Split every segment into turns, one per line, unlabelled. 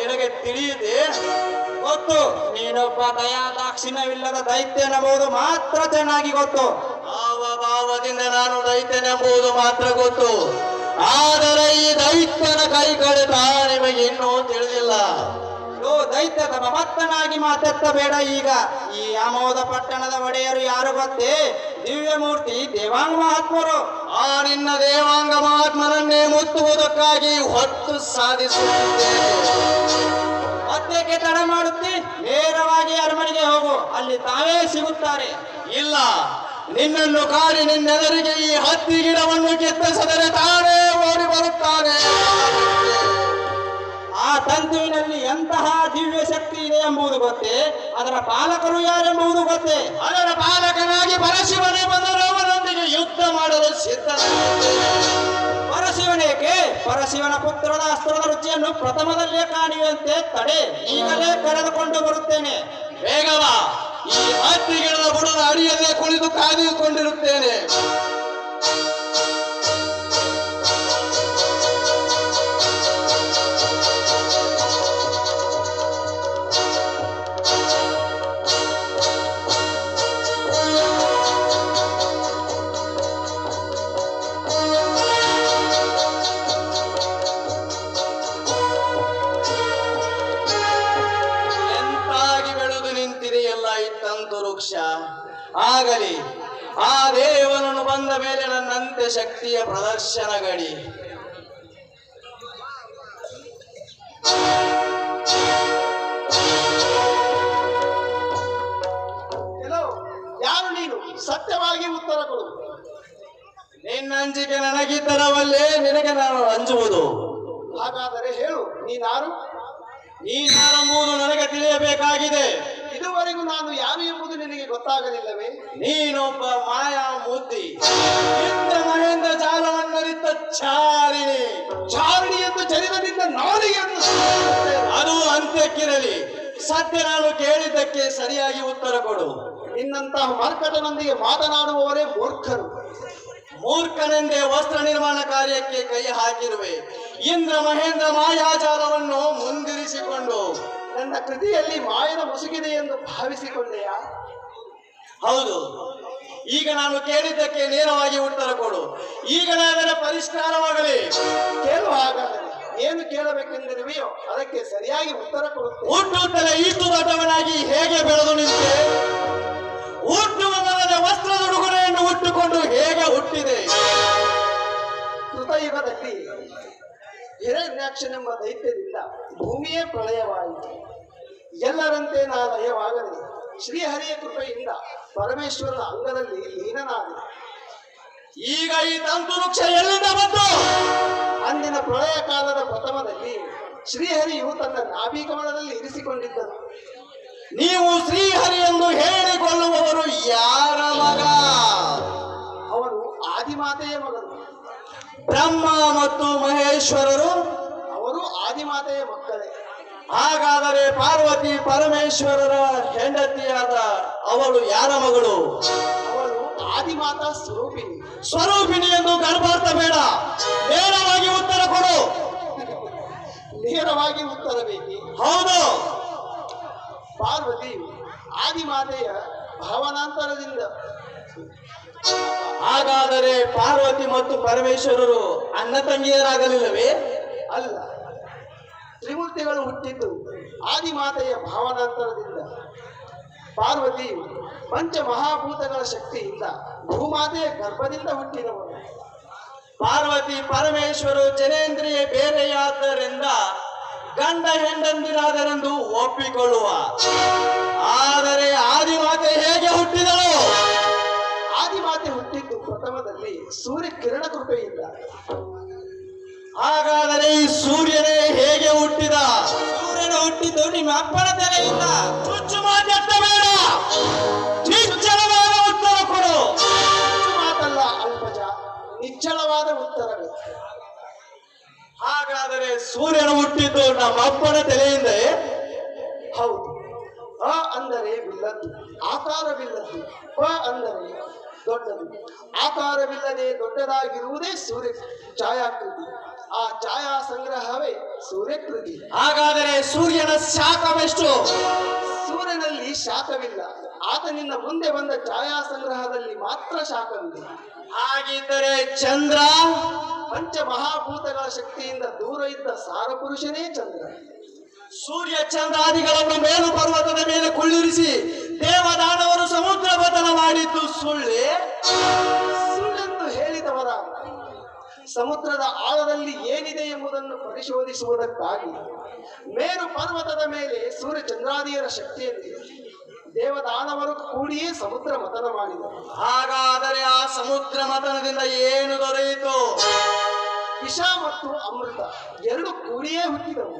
ನಿನಗೆ ತಿಳಿಯದೆ
ಗೊತ್ತು. ನೀನೊಬ್ಬ ದಯಾ ದಾಕ್ಷಿಣ್ಯವಿಲ್ಲದ ದೈತ್ಯನಬಹುದು ಮಾತ್ರ ಚೆನ್ನಾಗಿ ಗೊತ್ತು.
ಭಾವ ಭಾವದಿಂದ ನಾನು ದೈತ್ಯನೆಂಬುದು ಮಾತ್ರ ಗೊತ್ತು. ಆದರೆ ಈ ದೈತ್ಯನ ಕೈ ಕಡಿತ ನಿಮಗೆ ಇನ್ನೂ ತಿಳಿದಿಲ್ಲ.
ಓ ದೈತ್ಯದ ಮಮತ್ತನಾಗಿ ಮಾತೆತ್ತಬೇಡ ಈಗ. ಈ ಅಮೋದ ಪಟ್ಟಣದ ಒಡೆಯರು ಯಾರು ಗೊತ್ತೇ? ದಿವ್ಯಮೂರ್ತಿ ದೇವಾಂಗ ಮಹಾತ್ಮರು,
ಆ ನಿನ್ನ ದೇವಾಂಗ ಮಹಾತ್ಮನನ್ನೇ ಮುತ್ತುವುದಕ್ಕಾಗಿ ಹೊತ್ತು ಸಾಧಿಸುತ್ತಿದ್ದೇನೆ
ಮತ್ತೇಕೆ ತಡ ಮಾಡುತ್ತಿ, ನೇರವಾಗಿ ಅರಮನೆಗೆ ಹೋಗು, ಅಲ್ಲಿ ತಾವೇ ಸಿಗುತ್ತಾರೆ.
ಇಲ್ಲ, ನಿನ್ನನ್ನು ಕಾರಿ ನಿನ್ನೆದರಿಗೆ ಈ ಹತ್ತಿ ಗಿಡವನ್ನು ಕೆತ್ತಿಸಿದರೆ ತಾನೇ ಓಡಿ ಬರುತ್ತಾನೆ
ಆ ತಂತುವಿನಲ್ಲಿ ಎಂತಹ ದಿವ್ಯ ಶಕ್ತಿ ಇದೆ ಎಂಬುದು ಗೊತ್ತೇ. ಅದರ ಪಾಲಕರು ಯಾರೆಂಬುದು ಗೊತ್ತೇ.
ಅದರ ಪಾಲಕನಾಗಿ ಪರಶಿವನೇ ಬಂದರೋವನೊಂದಿಗೆ ಯುದ್ಧ ಮಾಡಲು ಸಿದ್ಧ
ಪರಶಿವನೇಕೆ ಪರಶಿವನ ಪುತ್ರದ ಅಸ್ತ್ರದ ರುಚಿಯನ್ನು ಪ್ರಥಮದಲ್ಲೇ ಕಾಣುವಂತೆ ತಡೆ. ಈಗಲೇ ಕರೆದುಕೊಂಡು ಬರುತ್ತೇನೆ.
ಬೇಗವಾ. ಈ ಹತ್ತಿ ಗಿಡದ ಬುಡದ ಅಡಿಯಲ್ಲೇ ಕುಳಿತು ಕಾದಿಕೊಂಡಿರುತ್ತೇನೆ ವೃಕ್ಷ ಆಗಲಿ. ಆ ದೇವನನ್ನು ಬಂದ ಮೇಲೆ ನನ್ನಂತೆ ಶಕ್ತಿಯ ಪ್ರದರ್ಶನ ಗಡಿ
ಯಾರು ನೀನು? ಸತ್ಯವಾಗಿ ಉತ್ತರ ಕೊಡು.
ನಿನ್ನ ಅಂಜಿಕೆ ನನಗಿದ್ದರವಲ್ಲೇ ನಿನಗೆ ನಾನು ಅಂಜುವುದು.
ಹಾಗಾದರೆ ಹೇಳು ನೀನಾರು?
ನೀನಾರೆಂಬುದು ನನಗೆ ತಿಳಿಯಬೇಕಾಗಿದೆ.
ಇದುವರೆಗೂ ನಾನು ಯಾರು ಎಂಬುದು ನಿನಗೆ ಗೊತ್ತಾಗಲಿಲ್ಲವೇ?
ನೀನೊಬ್ಬ ಮಾಯಾ ಮೂರ್ತಿ. ಇಂದ್ರ ಮಹೇಂದ್ರ ಜಾಲವನ್ನರಿತ ಚಾರಿಣಿ.
ಚಾರಣಿ ಎಂದು ಚರಿತದಿಂದ ಸುಡುತ್ತೇನೆ.
ಅದು ಅಂತ್ಯಕ್ಕಿರಲಿ ಸತ್ಯ ನಾನು ಕೇಳಿದ್ದಕ್ಕೆ ಸರಿಯಾಗಿ ಉತ್ತರ ಕೊಡು.
ನಿನ್ನಂತಹ ಮರ್ಕಟನೊಂದಿಗೆ ಮಾತನಾಡುವವರೇ ಮೂರ್ಖರು.
ಮೂರ್ಖನೆಂದೇ ವಸ್ತ್ರ ನಿರ್ಮಾಣ ಕಾರ್ಯಕ್ಕೆ ಕೈ ಹಾಕಿರುವೆ. ಇಂದ್ರ ಮಹೇಂದ್ರ ಮಾಯಾಜಾಲವನ್ನು ಮುಂದಿರಿಸಿಕೊಂಡು
ನನ್ನ ಕೃತಿಯಲ್ಲಿ ಮಾಯನ ಮುಸುಗಿದೆ ಎಂದು ಭಾವಿಸಿಕೊಂಡೆಯಾ?
ಹೌದು. ಈಗ ನಾನು ಕೇಳಿದ್ದಕ್ಕೆ ನೇರವಾಗಿ ಉತ್ತರ ಕೊಡು. ಈಗ ಅದರ ಪರಿಷ್ಕಾರವಾಗಲಿ.
ಕೇಳುವ ಹಾಗಾದರೆ ಏನು ಕೇಳಬೇಕೆಂದಿರುವೆಯೋ ಅದಕ್ಕೆ ಸರಿಯಾಗಿ ಉತ್ತರ ಕೊಡುತ್ತೆ
ಹುಟ್ಟುತ್ತಲೇ ಇಷ್ಟು ದೊಡ್ಡವನಾಗಿ ಹೇಗೆ ಬೆಳೆದು ನಿಂತೆ? ಹುಟ್ಟುವಲ್ಲದ ವಸ್ತ್ರದ ಉಡುಗೊರೆಯನ್ನು ಹುಟ್ಟುಕೊಂಡು ಹೇಗೆ ಹುಟ್ಟಿದೆ?
ಕೃತಯುಗದಲ್ಲಿ ಹಿರಣ್ಯಾಕ್ಷನೆಂಬ ದೈತ್ಯದಿಂದ ಭೂಮಿಯೇ ಪ್ರಳಯವಾಯಿತು. ಎಲ್ಲರಂತೆ ಲಯವಾಗಲಿ ಶ್ರೀಹರಿಯ ಕೃಪೆಯಿಂದ ಪರಮೇಶ್ವರನ ಅಂಗದಲ್ಲಿ ಲೀನನಾದೆ.
ಈಗ ಈ ತಂತು ವೃಕ್ಷ ಎಲ್ಲಿಂದ ಬಂತು?
ಅಂದಿನ ಪ್ರಳಯ ಕಾಲದ ಪ್ರಥಮದಲ್ಲಿ ಶ್ರೀಹರಿಯು ತನ್ನ ನಾಭಿಕಮಲದಲ್ಲಿ ಇರಿಸಿಕೊಂಡಿದ್ದನು.
ನೀವು ಶ್ರೀಹರಿ ಎಂದು ಹೇಳಿಕೊಳ್ಳುವವರು ಯಾರ ಮಗ?
ಅವರು ಆದಿಮಾತೆಯ ಮಗನು.
ಬ್ರಹ್ಮ ಮತ್ತು ಮಹೇಶ್ವರರು,
ಅವರು ಆದಿಮಾತೆಯ ಮಕ್ಕಳೇ.
ಹಾಗಾದರೆ ಪಾರ್ವತಿ ಪರಮೇಶ್ವರರ ಹೆಂಡತಿಯಾದ ಅವಳು ಯಾರ ಮಗಳು?
ಅವಳು ಆದಿಮಾತಾ ಸ್ವರೂಪಿಣಿ.
ಸ್ವರೂಪಿಣಿ ಎಂದು ಗರ್ಭಾರ್ಥ ಬೇಡ. ನೇರವಾಗಿ ಉತ್ತರ ಕೊಡು.
ನೇರವಾಗಿ ಉತ್ತರ ಬೇಕಿ?
ಹೌದು.
ಪಾರ್ವತಿ ಆದಿಮಾತೆಯ ಭಾವನಾಂತರದಿಂದ.
ಹಾಗಾದರೆ ಪಾರ್ವತಿ ಮತ್ತು ಪರಮೇಶ್ವರರು ಅಣ್ಣ ತಂಗಿಯರಾಗಲಿಲ್ಲವೇ?
ಅಲ್ಲ. ತ್ರಿಮೂರ್ತಿಗಳು ಹುಟ್ಟಿದ್ದು ಆದಿಮಾತೆಯ ಭಾವನಾಂತರದಿಂದ. ಪಾರ್ವತಿ ಪಂಚ ಮಹಾಭೂತಗಳ ಶಕ್ತಿಯಿಂದ ಭೂಮಾತೆಯ ಗರ್ಭದಿಂದ ಹುಟ್ಟಿದವರು
ಪಾರ್ವತಿ ಪರಮೇಶ್ವರು ಜನೇಂದ್ರಿಯ ಬೇರೆಯಾದ್ದರಿಂದ ಗಂಡ ಹೆಂಡಂದಿರಾದರೆಂದು ಒಪ್ಪಿಕೊಳ್ಳುವ. ಆದರೆ ಆದಿಮಾತೆ ಹೇಗೆ ಹುಟ್ಟಿದಳು?
ಆದಿಮಾತೆ ಹುಟ್ಟಿದ್ದು ಪ್ರಥಮದಲ್ಲಿ ಸೂರ್ಯ ಕಿರಣ ಕೃಪೆಯಿಂದ.
ಹಾಗಾದರೆ ಈ ಸೂರ್ಯನೇ ಹೇಗೆ ಹುಟ್ಟಿದ?
ಸೂರ್ಯನ ಹುಟ್ಟಿದ್ದು ನಿಮ್ಮ ಅಪ್ಪನ ತಲೆಯಿಂದ.
ಚುಚ್ಚು ಮಾತಾಡ್ತ ಬೇಡ. ನಿಚ್ಚಳವಾದ ಉತ್ತರ ಕೊಡು.
ಮಾತಲ್ಲ ಅಲ್ಪಜ. ನಿಚ್ಚಳವಾದ ಉತ್ತರ
ಹಾಗಾದರೆ ಸೂರ್ಯನು ಹುಟ್ಟಿದ್ದು ನಮ್ಮ ಅಪ್ಪನ ತಲೆಯಿಂದ
ಹೌದು. ಅ ಅಂದರೆ ಬಿಲ್ಲದ್ದು ಆಕಾರವಿಲ್ಲದ್ದು. ಪ ಅಂದರೆ ದೊಡ್ಡದು. ಆಕಾರವಿಲ್ಲದೆ ದೊಡ್ಡದಾಗಿರುವುದೇ ಸೂರ್ಯ ಛಾಯಾಕೃತಿ. ಆ ಛಾಯಾ ಸಂಗ್ರಹವೇ ಸೂರ್ಯಕೃತಿ
ಹಾಗಾದರೆ ಸೂರ್ಯನ ಶಾಖವೆಷ್ಟು?
ಸೂರ್ಯನಲ್ಲಿ ಶಾಖವಿಲ್ಲ. ಆತನಿಂದ ಮುಂದೆ ಬಂದ ಛಾಯಾ ಸಂಗ್ರಹದಲ್ಲಿ ಮಾತ್ರ ಶಾಖವಿದೆ.
ಹಾಗಿದ್ದರೆ ಚಂದ್ರ?
ಪಂಚ ಮಹಾಭೂತಗಳ ಶಕ್ತಿಯಿಂದ ದೂರ ಇದ್ದ ಸಾರಪುರುಷನೇ ಚಂದ್ರ.
ಸೂರ್ಯ ಚಂದ್ರಾದಿಗಳನ್ನು ಮೇಲು ಪರ್ವತದ ಮೇಲೆ ಕುಳ್ಳಿರಿಸಿ ದೇವದಾನವರು ಸಮುದ್ರ ಬದಲ ಮಾಡಿದ್ದು ಸುಳ್ಳೆ.
ಸಮುದ್ರದ ಆಳದಲ್ಲಿ ಏನಿದೆ ಎಂಬುದನ್ನು ಪರಿಶೋಧಿಸುವುದಕ್ಕಾಗಿ ಮೇರು ಪರ್ವತದ ಮೇಲೆ ಸೂರ್ಯ ಚಂದ್ರಾದಿಯರ ಶಕ್ತಿಯಲ್ಲಿ ದೇವದಾನವರು ಕೂಡಿಯೇ ಸಮುದ್ರ ಮತನ ಮಾಡಿದರು.
ಹಾಗಾದರೆ ಆ ಸಮುದ್ರ ಮತನದಿಂದ ಏನು ದೊರೆಯಿತು?
ವಿಷ ಮತ್ತು ಅಮೃತ ಎರಡು ಕೂಡಿಯೇ ಹುಟ್ಟಿದವು.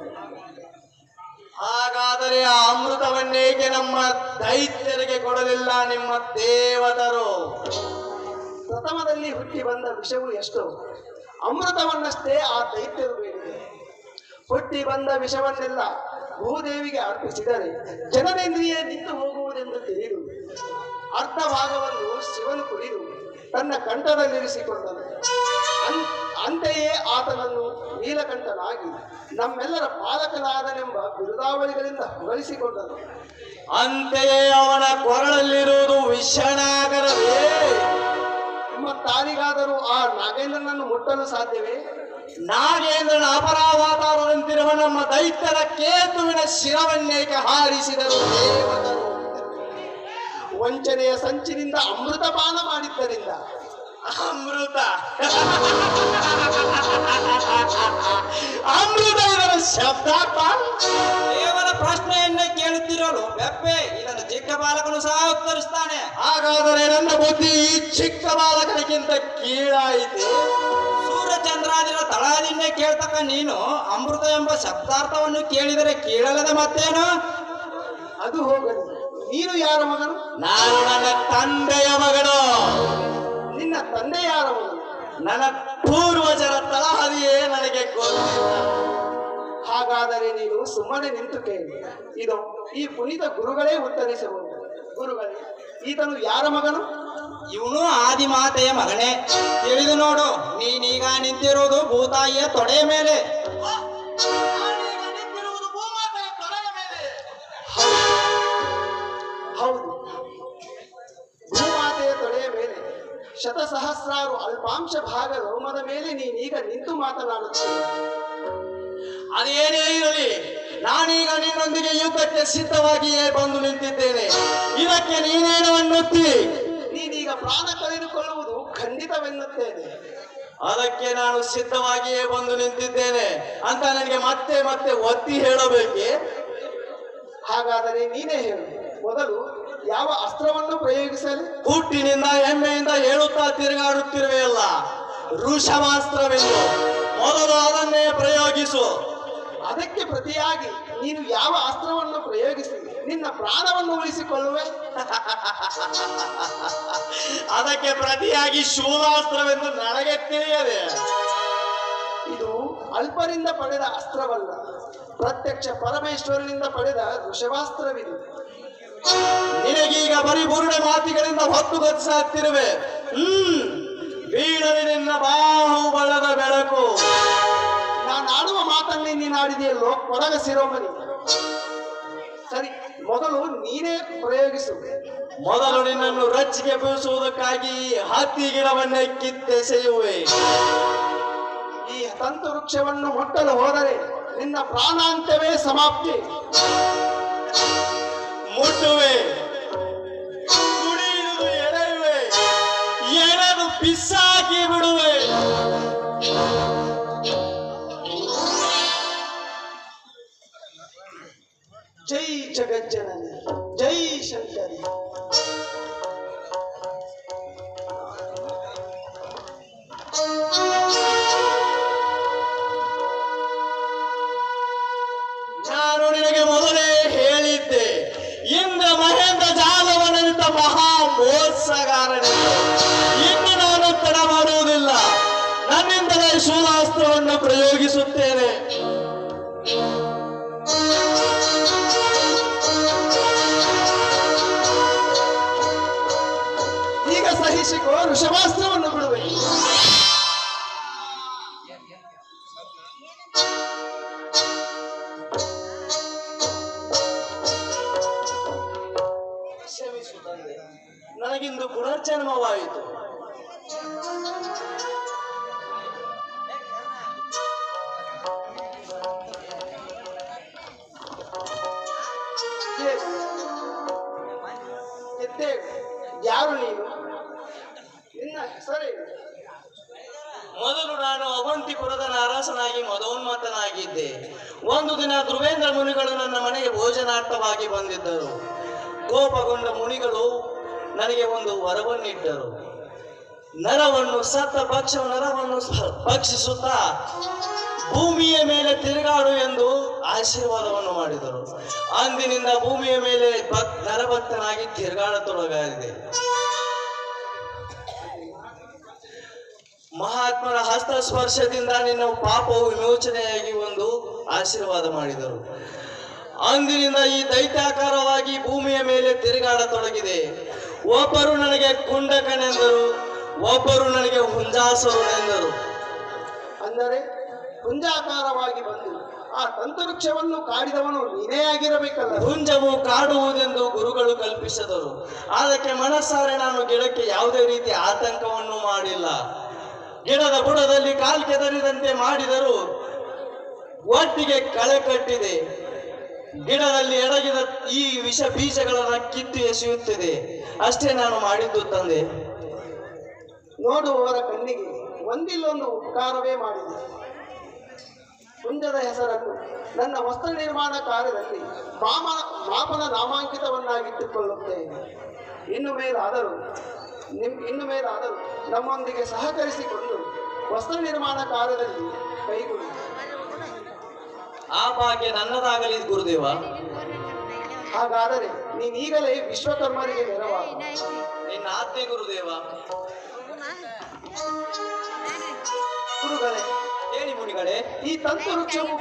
ಹಾಗಾದರೆ ಆ ಅಮೃತವನ್ನೇಕೆ ನಮ್ಮ ದೈತ್ಯರಿಗೆ ಕೊಡಲಿಲ್ಲ ನಿಮ್ಮ ದೇವತರು?
ಪ್ರಥಮದಲ್ಲಿ ಹುಟ್ಟಿ ಬಂದ ವಿಷವು ಎಷ್ಟು? ಅಮೃತವನ್ನಷ್ಟೇ ಆ ದೈತ್ಯರು ಬೇಡಿದೆ ಹುಟ್ಟಿ ಬಂದ ವಿಷವನ್ನೆಲ್ಲ ಭೂದೇವಿಗೆ ಅರ್ಪಿಸಿದರೆ ಜನನೇಂದ್ರಿಯ ನಿಂತು ಹೋಗುವುದೆಂದು ತಿಳಿದು ಅರ್ಧ ಭಾಗವನ್ನು ಶಿವನು ಕುಡಿದು ತನ್ನ ಕಂಠದಲ್ಲಿರಿಸಿಕೊಂಡನು. ಅಂತೆಯೇ ಆತನನ್ನು ನೀಲಕಂಠನಾಗಿ ನಮ್ಮೆಲ್ಲರ ಪಾಲಕನಾದನೆಂಬ ಬಿರುದಾವಳಿಗಳಿಂದ ಹೊಗಳಿಸಿಕೊಂಡನು
ಅಂತೆಯೇ ಅವನ ಕೊರಳಲ್ಲಿರುವುದು ವಿಷನಾಗರವೇ
ಮತ್ತಾರಿಗಾದರೂ ಆ ನಾಗೇಂದ್ರನನ್ನು ಮುಟ್ಟಲು ಸಾಧ್ಯವೇ?
ನಾಗೇಂದ್ರನ ಅಪರಾವತಾರರಂತಿರುವ ನಮ್ಮ ದೈತ್ಯರ ಕೇತುವಿನ ಶಿರವನ್ನೇಕೆ ಹಾರಿಸಿದರು ದೇವತರು
ವಂಚನೆಯ ಸಂಚಿನಿಂದ ಅಮೃತಪಾನ ಮಾಡಿದ್ದರಿಂದ
ಅಮೃತ. ಅಮೃತ ಇದರ ಶಬ್ದಾರ್ಥ
ಕೇವಲ ಪ್ರಶ್ನೆಯನ್ನೇ ಕೇಳುತ್ತಿರಲು ಬೆಪ್ಪೆ ಇದನ್ನು ಚಿಕ್ಕ ಬಾಲಕನು ಸಹ ಉತ್ತರಿಸ್ತಾನೆ.
ಹಾಗಾದರೆ ನನ್ನ ಬುದ್ಧಿ ಈ ಚಿಕ್ಕ ಬಾಲಕನಿಗಿಂತ ಕೀಳಾಯಿತು
ಸೂರ್ಯಚಂದ್ರಾದಿರ ತಳಹದಿನ್ನೇ ಕೇಳ್ತಕ್ಕ ನೀನು ಅಮೃತ ಎಂಬ ಶಬ್ದಾರ್ಥವನ್ನು ಕೇಳಿದರೆ ಕೇಳಲದ ಮತ್ತೇನು?
ಅದು ಹೋಗಲಿ. ನೀನು ಯಾರ ಮಗನು?
ನಾನು ನನ್ನ ತಂದೆಯ ಮಗನು.
ನಿನ್ನ ತಂದೆ ಯಾರು ಮಗನು
ನನ್ನ ಪೂರ್ವಜರ ತಳಹದಿಯೇ ನನಗೆ ಗೊತ್ತಿಲ್ಲ.
ಹಾಗಾದರೆ ನೀನು ಸುಮ್ಮನೆ ನಿಂತು ಕೇಳಿ. ಇದು ಈ ಪುನೀತ ಗುರುಗಳೇ ಉತ್ತರಿಸಬಹುದು ಗುರುಗಳೇ, ಈತನು ಯಾರ ಮಗನು?
ಇವನು ಆದಿಮಾತೆಯ ಮಗನೇ. ತಿಳಿದು ನೋಡು, ನೀನೀಗ ನಿಂತಿರೋದು ಭೂತಾಯಿಯ ತೊಡೆಯ ಮೇಲೆ.
ಶತಸಹಸ್ರಾರು ಅಲ್ಪಾಂಶ ಭಾಗ ರೋಮದ ಮೇಲೆ ನೀನೀಗ ನಿಂತು ಮಾತನಾಡುತ್ತೆ.
ಅದೇನೇ ಇರಲಿ, ನಾನೀಗ ನಿನ್ನೊಂದಿಗೆ ಯುದ್ಧಕ್ಕೆ ಸಿದ್ಧವಾಗಿಯೇ ಬಂದು ನಿಂತಿದ್ದೇನೆ. ಇದಕ್ಕೆ ನೀನೇನು ಅನ್ನುತ್ತಿ?
ನೀನೀಗ ಪ್ರಾಣ ಕಳೆದುಕೊಳ್ಳುವುದು ಖಂಡಿತವೆನ್ನುತ್ತೇನೆ.
ಅದಕ್ಕೆ ನಾನು ಸಿದ್ಧವಾಗಿಯೇ ಬಂದು ನಿಂತಿದ್ದೇನೆ ಅಂತ ನನಗೆ ಮತ್ತೆ ಮತ್ತೆ ಒತ್ತಿ ಹೇಳಬೇಕೆ?
ಹಾಗಾದರೆ ನೀನೇ ಹೇಳು. ಮೊದಲು ಯಾವ ಅಸ್ತ್ರವನ್ನು ಪ್ರಯೋಗಿಸಲಿ?
ಹುಟ್ಟಿನಿಂದ ಹೆಮ್ಮೆಯಿಂದ ಹೇಳುತ್ತಾ ತಿರುಗಾಡುತ್ತಿರುವೆಯಲ್ಲ ಋಷಮಾಸ್ತ್ರವೆಂದು ಮೊದಲು ಅದನ್ನೇ ಪ್ರಯೋಗಿಸು.
ಅದಕ್ಕೆ ಪ್ರತಿಯಾಗಿ ನೀನು ಯಾವ ಅಸ್ತ್ರವನ್ನು ಪ್ರಯೋಗಿಸಿ ನಿನ್ನ ಪ್ರಾಣವನ್ನು ಉಳಿಸಿಕೊಳ್ಳುವೆ?
ಅದಕ್ಕೆ ಪ್ರತಿಯಾಗಿ ಶೂಲಾಸ್ತ್ರವೆಂದು ನನಗೆ ತಿಳಿಯದೆ.
ಇದು ಅಲ್ಪರಿಂದ ಪಡೆದ ಅಸ್ತ್ರವಲ್ಲ. ಪ್ರತ್ಯಕ್ಷ ಪರಮೇಶ್ವರನಿಂದ ಪಡೆದ ಋಷಭಾಸ್ತ್ರವಿದು.
ನಿನಗೀಗ ಬರೀ ಬುರುಡೆ ಮಾತಿಗಳಿಂದ ಹೊತ್ತು ಗೊತ್ತಾಗ್ತಿರುವೆ ಹ್ಮ್ ಬೀಳಲಿ ನಿನ್ನ ಬಾಹುಬಲದ ಬೆಳಕು.
ನಾನು ಆಡುವ ಮಾತನ್ನೇ ನೀನು ಆಡಿದೆಯಲ್ಲೋ ಕೊಡಗ ಮರಿ ಸರಿ, ಮೊದಲು ನೀನೇ ಪ್ರಯೋಗಿಸು.
ಮೊದಲು ನಿನ್ನನ್ನು ರಚ್ಚಿಗೆ ಬೀಳಿಸುವುದಕ್ಕಾಗಿ ಹತ್ತಿ ಗಿಡವನ್ನೇ ಕಿತ್ತೆಸೆಯುವೆ
ಈ ತಂತು ವೃಕ್ಷವನ್ನು ಮುಟ್ಟಲು ಹೋದರೆ ನಿನ್ನ ಪ್ರಾಣಾಂತ್ಯವೇ ಸಮಾಪ್ತಿ.
muito bem. ಮಹಾ ಮೋತ್ಸಗಾರನಿದ್ದ ಇನ್ನು ನಾನು ತಡ ಮಾಡುವುದಿಲ್ಲ. ನನ್ನಿಂದಲೇ ಶೂಲಾಸ್ತ್ರವನ್ನು ಪ್ರಯೋಗಿಸುತ್ತೇನೆ.
ಈಗ ಸಹಿಸಿಕೋ ಋಷಭಾಸ್ತ್ರವನ್ನು
ನನಗಿಂದು ಪುನರ್ಜನ್ಮವಾಯಿತು.
ಯಾರು ನೀನು? ನಿನ್ನ ಸರಿ
ಮೊದಲು ನಾನು ಅವಂತಿಪುರದ ನಾರಾಸನಾಗಿ ಮದೋನ್ಮತನಾಗಿದ್ದೆ. ಒಂದು ದಿನ ಧ್ರುವೇಂದ್ರ ಮುನಿಗಳು ನನ್ನ ಮನೆಗೆ ಭೋಜನಾರ್ಥವಾಗಿ ಬಂದಿದ್ದರು. ಕೋಪಗೊಂಡ ಮುನಿಗಳು ನನಗೆ ಒಂದು ವರವನ್ನಿಟ್ಟರು. ನರವನ್ನು ಸತ್ತ ಪಕ್ಷ ನರವನ್ನು ಭಕ್ಷಿಸುತ್ತಾ ಭೂಮಿಯ ಮೇಲೆ ತಿರುಗಾಡು ಎಂದು ಆಶೀರ್ವಾದವನ್ನು ಮಾಡಿದರು. ಅಂದಿನಿಂದ ಭೂಮಿಯ ಮೇಲೆ ಭಕ್ ನರಭಕ್ತನಾಗಿ ತಿರುಗಾಡತೊಡಗಾಗಿದೆ. ಮಹಾತ್ಮರ ಹಸ್ತ ಸ್ಪರ್ಶದಿಂದ ನಿನ್ನ ಪಾಪವು ವಿಮೋಚನೆಯಾಗಿ ಒಂದು ಆಶೀರ್ವಾದ ಮಾಡಿದರು. ಅಂದಿನಿಂದ ಈ ದೈತ್ಯಾಕಾರವಾಗಿ ಭೂಮಿಯ ಮೇಲೆ ತಿರುಗಾಡತೊಡಗಿದೆ. ಒಬ್ಬರು ನನಗೆ ಕುಂಡಕನೆಂದರು ಒಬ್ಬರು ನನಗೆ ಹುಂಜಾಸುರನೆಂದರು.
ಅಂದರೆ ಹುಂಜಾಕಾರವಾಗಿ ಬಂದು ಆ ತಂತವೃಕ್ಷವನ್ನು ಕಾಡಿದವನು ನೀನೇ ಆಗಿರಬೇಕಲ್ಲ.
ಹುಂಜವು ಕಾಡುವುದೆಂದು ಗುರುಗಳು ಕಲ್ಪಿಸಿದರು. ಅದಕ್ಕೆ ಮನಸ್ಸಾರೆ ನಾನು ಗಿಡಕ್ಕೆ ಯಾವುದೇ ರೀತಿ ಆತಂಕವನ್ನು ಮಾಡಿಲ್ಲ. ಗಿಡದ ಬುಡದಲ್ಲಿ ಕಾಲ್ ಕೆದರಿದಂತೆ ಮಾಡಿದರು. ಒಟ್ಟಿಗೆ ಕಳೆ ಕಟ್ಟಿದೆ. ಗಿಡದಲ್ಲಿ ಎಡಗಿದ ಈ ವಿಷ ಬೀಜಗಳನ್ನು ಕಿತ್ತು ಎಸೆಯುತ್ತಿದೆ ಅಷ್ಟೇ ನಾನು ಮಾಡಿದ್ದು ತಂದೆ.
ನೋಡುವವರ ಕಣ್ಣಿಗೆ ಒಂದಿಲ್ಲೊಂದು ಉಪಕಾರವೇ ಮಾಡಿದೆ. ಕುಂಜದ ಹೆಸರನ್ನು ನನ್ನ ವಸ್ತ್ರ ನಿರ್ಮಾಣ ಕಾರ್ಯದಲ್ಲಿ ಮಾಮ ಮಾಪನ ನಾಮಾಂಕಿತವನ್ನಾಗಿಟ್ಟುಕೊಳ್ಳುತ್ತೇನೆ. ಇನ್ನು ಮೇಲಾದರೂ, ನಿಮ್, ಇನ್ನು ಮೇಲಾದರೂ ನಮ್ಮೊಂದಿಗೆ ಸಹಕರಿಸಿಕೊಂಡು ವಸ್ತ್ರ ನಿರ್ಮಾಣ ಕಾರ್ಯದಲ್ಲಿ ಕೈಗೊಳ್ಳಿ
ಆ ಭಾಗ್ಯ ನನ್ನದಾಗಲಿ ಗುರುದೇವ.
ಹಾಗಾದರೆ ನೀನ್ ಈಗಲೇ ವಿಶ್ವಕರ್ಮರಿಗೆ ನೆರವಾಗ.
ನಿನ್ನ ಆಜ್ಞೆ ಗುರುದೇವ.
ಗುರುಗಳೇ
ಹೇಳಿ ಮುನಿಗಳೇ,
ಈ ತಂತ್ರ ವೃಕ್ಷವು